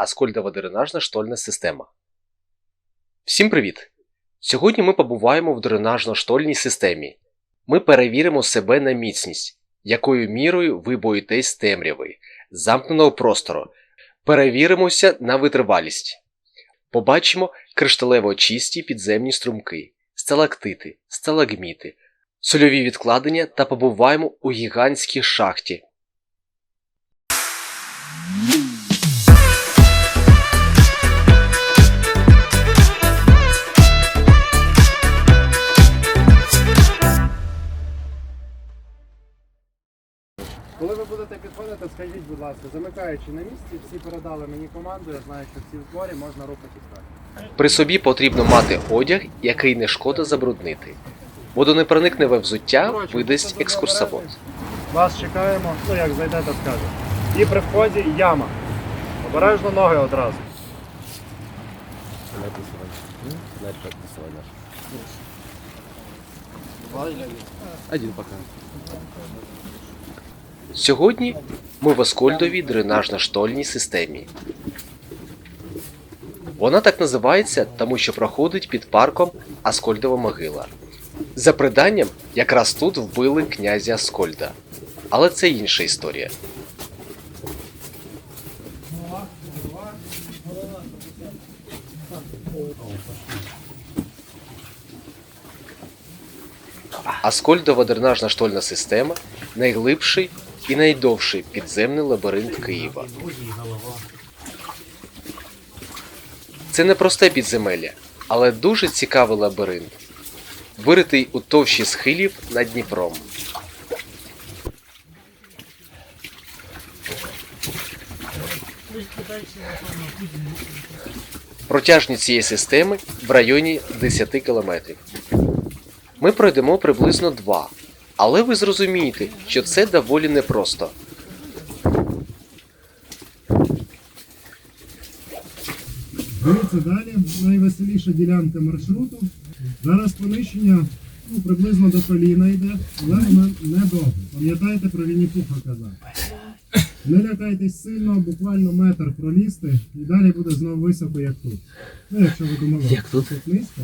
Аскольдова дренажна штольна система. Всім привіт! Сьогодні ми побуваємо в дренажно-штольній системі. Ми перевіримо себе на міцність, якою мірою ви боїтесь темряви, замкненого простору. Перевіримося на витривалість. Побачимо кришталево чисті підземні струмки, сталактити, сталагміти, сольові відкладення та побуваємо у гігантській шахті. Ласка, замикаючи на місці, всі передали мені команду, я знаю, що в цій утворі можна рухатись далі. При собі потрібно мати одяг, який не шкода забруднити. Водонепроникневе взуття видасть екскурсовод. Вас чекаємо, ну як зайдете, скажемо. І при вході яма. Обережно ноги одразу. Один пока. Сьогодні ми в Аскольдовій дренажно-штольній системі. Вона так називається, тому що проходить під парком Аскольдова могила. За приданням, якраз тут вбили князя Аскольда. Але це інша історія. Аскольдова дренажна штольна система найглибший і найдовший підземний лабіринт Києва. Це не просте підземелля, але дуже цікавий лабіринт, виритий у товщі схилів над Дніпром. Протяжність цієї системи в районі 10 кілометрів. Ми пройдемо приблизно 2, але ви зрозумієте, що це доволі непросто. Дивіться далі, найвеселіша ділянка маршруту. Зараз понищення ну, приблизно до коліна йде, але воно недовго. Пам'ятайте про Вінні-Пуха казав. Не лякайтесь сильно, буквально метр пролізти, і далі буде знову високо, як тут. Ну, якщо ви думали, Як тут? низько,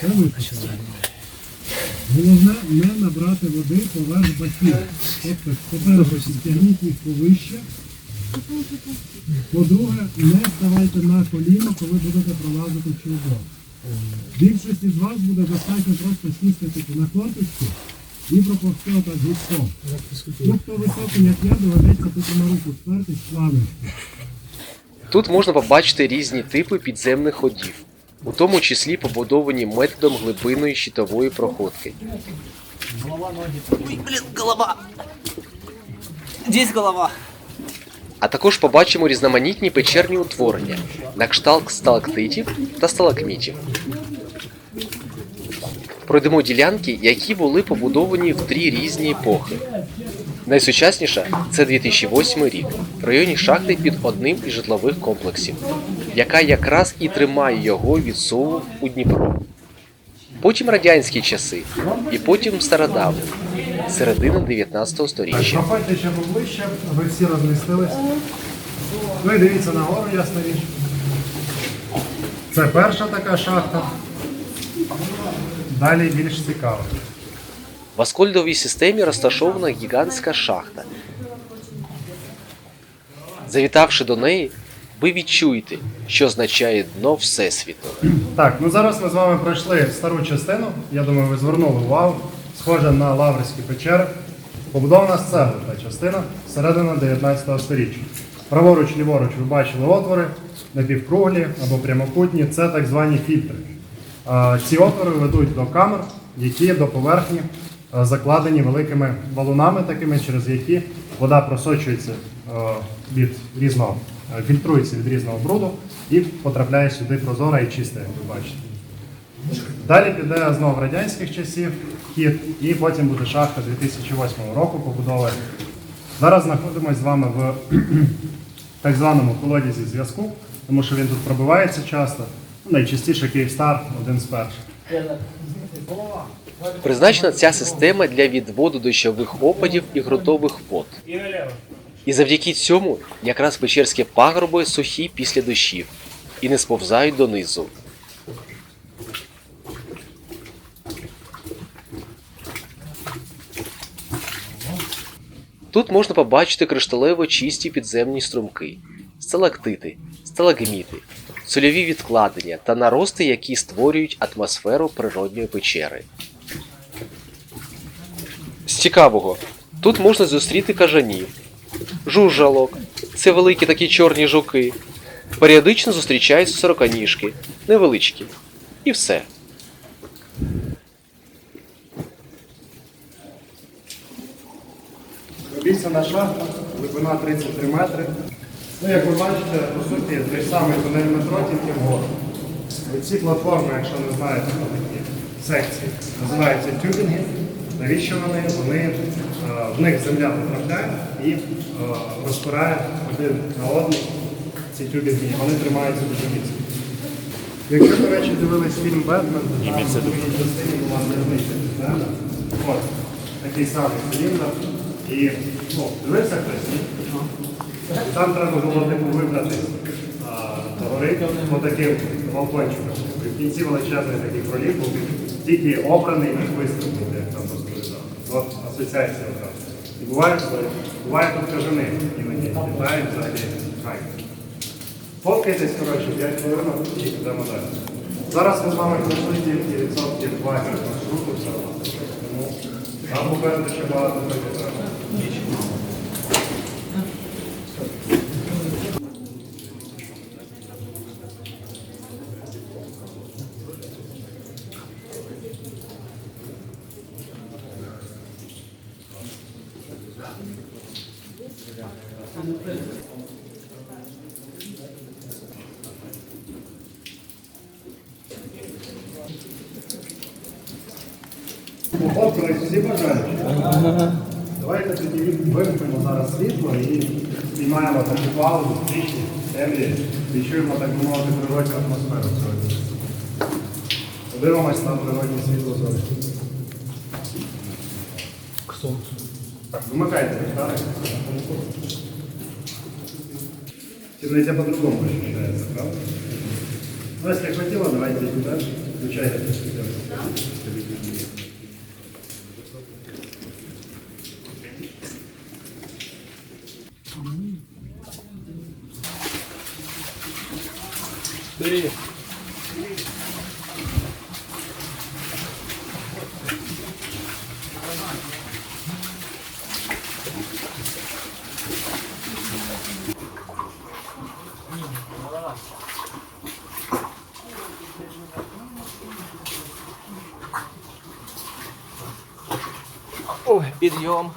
це високо. Головне не набрати води поверх баків. Тобто, по-перше, стягніть їх повище. По-друге, не ставайте на коліна, коли будете пролазити чоловік. Більшості з вас буде достатньо просто сісти на корточку і проповзти отак гудком. Ну, хто високий, як я, доведеться тут на руку спертись плавно. Тут можна побачити різні типи підземних ходів, у тому числі побудовані методом глибинної щитової проходки. Ой, блин, голова. Здесь голова. А також побачимо різноманітні печерні утворення на кшталт сталактитів та сталагмітів. Пройдемо ділянки, які були побудовані в три різні епохи. Найсучасніша це 2008 рік в районі шахти під одним із житлових комплексів, яка якраз і тримає його від суву у Дніпро. Потім радянські часи, і потім стародавні, середина 19 століття. Проходьте ще поближче, ви всі розмістились. Ну і дивіться нагору, ясна річ. Це перша така шахта. Далі більш цікаво. В Аскольдовій системі розташована гігантська шахта. Завітавши до неї, ви відчуєте, що означає дно Всесвіту. Так, ну зараз ми з вами пройшли стару частину. Я думаю, ви звернули увагу. Схожа на Лаврські печери. Побудована з цегли та частина середина 19 століття. Праворуч, ліворуч ви бачили отвори, напівкруглі або прямокутні. Це так звані фільтри. Ці отвори ведуть до камер, які до поверхні закладені великими валунами, такими, через які вода просочується від різного, фільтрується від різного бруду і потрапляє сюди прозора і чиста, як ви бачите. Далі піде знову радянських часів хід, і потім буде шахта 2008 року побудови. Зараз знаходимося з вами в так званому колодязі зв'язку, тому що він тут пробивається часто. Ну, найчастіше Київстар один з перших. Призначена ця система для відводу дощових опадів і ґрунтових вод. І завдяки цьому якраз печерські пагорби сухі після дощів і не сповзають донизу. Тут можна побачити кришталево чисті підземні струмки, сталактити, сталагміти, сольові відкладення та нарости, які створюють атмосферу природньої печери. З цікавого, тут можна зустріти кажанів, жужжалок, це великі такі чорні жуки. Періодично зустрічаються сороканіжки, невеличкі. І все. Обіцяна шахта, глибина 33 метри. Ну, як ви бачите, по суті, той самий тунель метро, тільки вгору. Ці платформи, якщо не знаєте, то такі секції, називаються тюбінги. Навіщо вони? Вони в них земля потрапляє і е, розпирає один на одний ці тюбінги, і вони тримаються дуже міцно. Якщо, до речі, дивились фільм Бетмен, то там в другій частині була зерниця. От, такий самий циліндр. І ну, дивився хтось? ні? І Там треба було типу вибрати гори по таким балкончикам. І в кінці величезний такий пролів був тільки обраний і вистрибнути, як там розповідав. Асоціація одразу. І буває, що буває тут кажани, іноді літають взагалі хай. десь, коротше, 5 хвилин і йдемо далі. Зараз ми з вами пройшли тільки відсотків 20 маршруту всього. Тому нам попереду ще багато пройти треба. Хлопці, всі бажають. Давайте тоді вимкнемо зараз світло і знімаємо таку паузу, тиші, темрі, відчуємо, так би мовити, природню атмосферу сьогодні. Подивимось на природне світло зорі. Так, вимикайте ліхтарик. Темноте по-другому ощущается, правда? Ну, если хватило, давайте сюда. Включайте. Ой, підйом.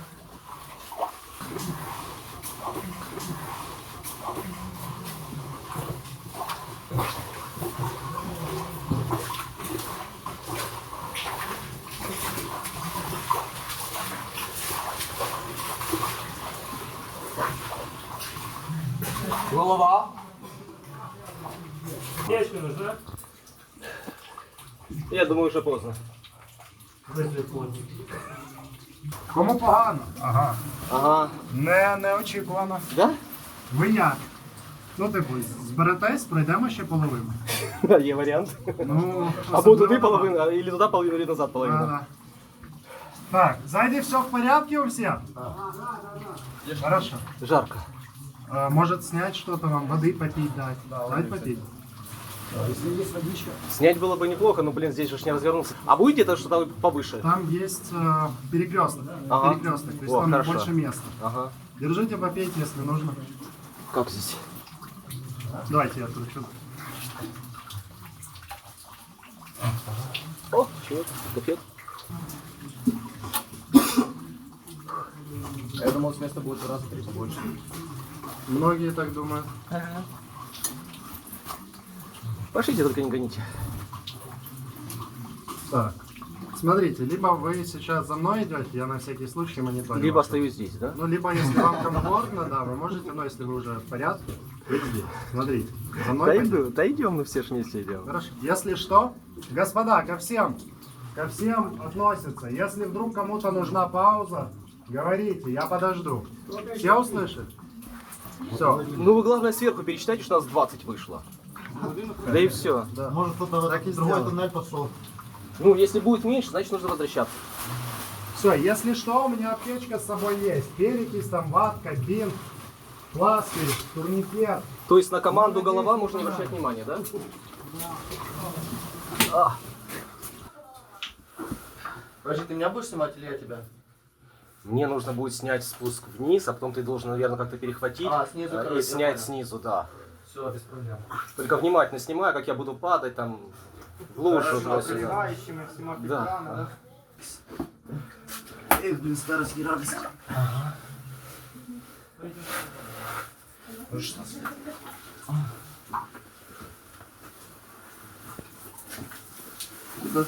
Я думаю, що поздно. Кому погано? Ага. Ага. Не, неочікувано. Да? Ви як? Ну, типу, зберетесь, пройдемо ще половину. Є варіант. Ну, Або особливо- туди половина, или туди половина, или назад половина. Да-да. Так, сзади все в порядке у всех? Хорошо. Жарко. А, может снять что-то вам, воды попить дать? дать попить? Снять было бы неплохо, но, блин, здесь же ж не развернуться. А будет где-то что-то повыше? Там есть э, перекресток. Ага. Перекресток, то есть О, там хорошо. больше места. Ага. Держите попейте, если нужно. Как здесь? Давайте я тут О, чего? Кофет. Я думал, с места будет в раза три побольше. Многие так думают. Пошлите, только не гоните. Так. Смотрите, либо вы сейчас за мной идете, я на всякий случай мониторю. Либо вас. остаюсь здесь, да? Ну, либо если вам комфортно, да, вы можете, но если вы уже в порядке, вы здесь. Смотрите, за мной Да, пойдете. иду, да идем, мы все ж вместе идем. Хорошо. Если что, господа, ко всем, ко всем относятся. Если вдруг кому-то нужна пауза, говорите, я подожду. Все услышат? Все. Ну вы главное сверху пересчитайте, что у нас 20 вышло. Да и все. Может кто-то и другой сделаем. туннель пошел. Ну, если будет меньше, значит нужно возвращаться. Все, если что, у меня аптечка с собой есть. Перекись, там ватка, бинт, пластырь, турникет. То есть на команду голова можно обращать внимание, да? Подожди, ты меня будешь снимать или я тебя? Мне нужно будет снять спуск вниз, а потом ты должен, наверное, как-то перехватить А, снизу, э, короче, и снять снизу, да. Все, без проблем. Только внимательно снимай, как я буду падать там в лужу туда-сюда. Да. Эх, блин, старость не радость. Куда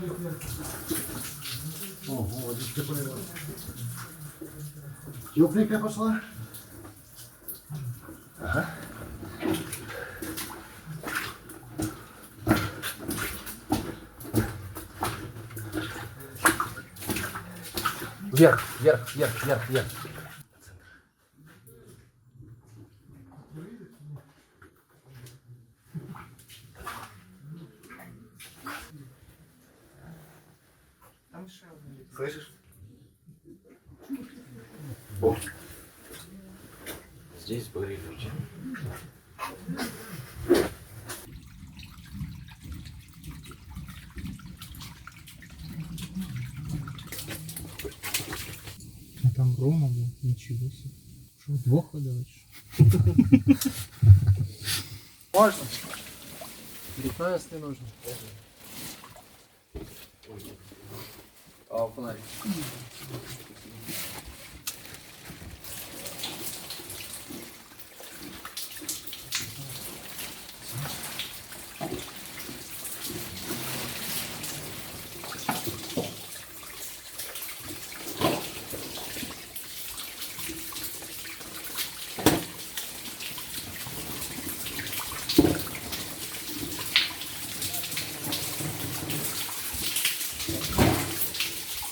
же спать можно? Тепленькая пошла? Вверх, вверх, вверх, вверх, вверх. Слышишь? Здесь были люди. А там Рома был, ничего себе. Что, двох видали? Можно? Вікно, если нужно. А, фонарик.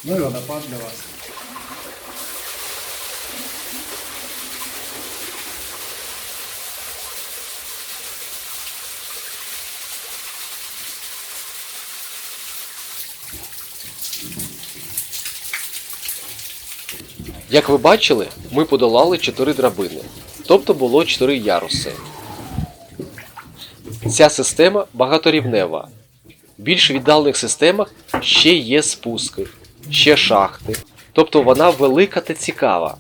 Ну и водопад для вас. Як ви бачили, ми подолали 4 драбини, тобто було 4 яруси. Ця система багаторівнева. В більш віддалених системах ще є спуски, ще шахти. Тобто вона велика та цікава.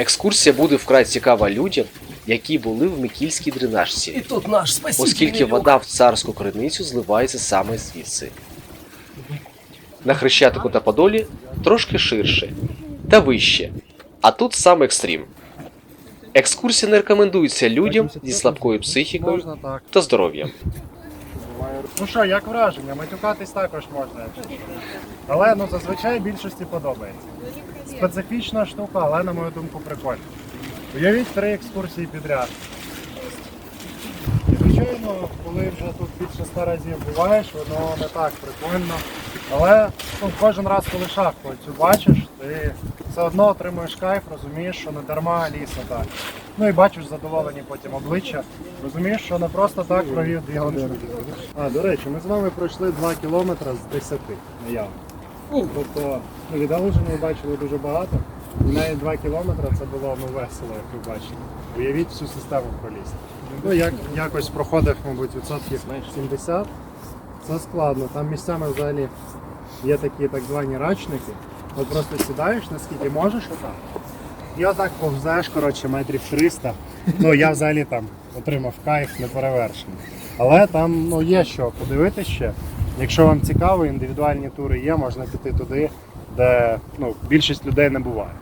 Екскурсія буде вкрай цікава людям, які були в Микільській дренажці. І тут наш оскільки вода в царську криницю зливається саме звідси. На Хрещатику та Подолі трошки ширше та вище, а тут сам екстрім. Екскурсія не рекомендується людям зі слабкою психікою та здоров'ям. Ну що, як враження? Матюкатись також можна. Але ну зазвичай більшості подобається. Специфічна штука, але на мою думку прикольна. Уявіть три екскурсії підряд. І, звичайно, коли вже тут більше ста разів буваєш, воно не так прикольно. Але ну, кожен раз, коли шахту цю бачиш, ти все одно отримуєш кайф, розумієш, що не дарма ліса так. Ну і бачиш задоволені потім обличчя. Розумієш, що не просто так провів дві години. А, до речі, ми з вами пройшли 2 кілометри з 10 наявно. Тобто, ну, від ми бачили дуже багато. І навіть 2 кілометри це було ну, весело, як ви бачите. Уявіть всю систему пролізти. Ну, як, якось проходив, мабуть, відсотків 70. Це складно. Там місцями взагалі є такі так звані рачники. От просто сідаєш, наскільки можеш отак. І отак повзеш, коротше, метрів 300. Ну, я взагалі там отримав кайф неперевершений. Але там ну, є що подивитися ще. Якщо вам цікаво, індивідуальні тури є, можна піти туди, де ну, більшість людей не буває.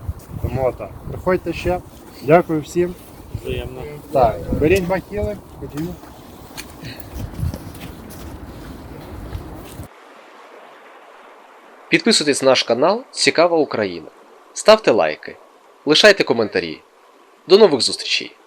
Тому отак. Приходьте ще. Дякую всім. Приємно. Так, беріть бахіли, ходімо. Підписуйтесь на наш канал Цікава Україна. Ставте лайки, лишайте коментарі. До нових зустрічей!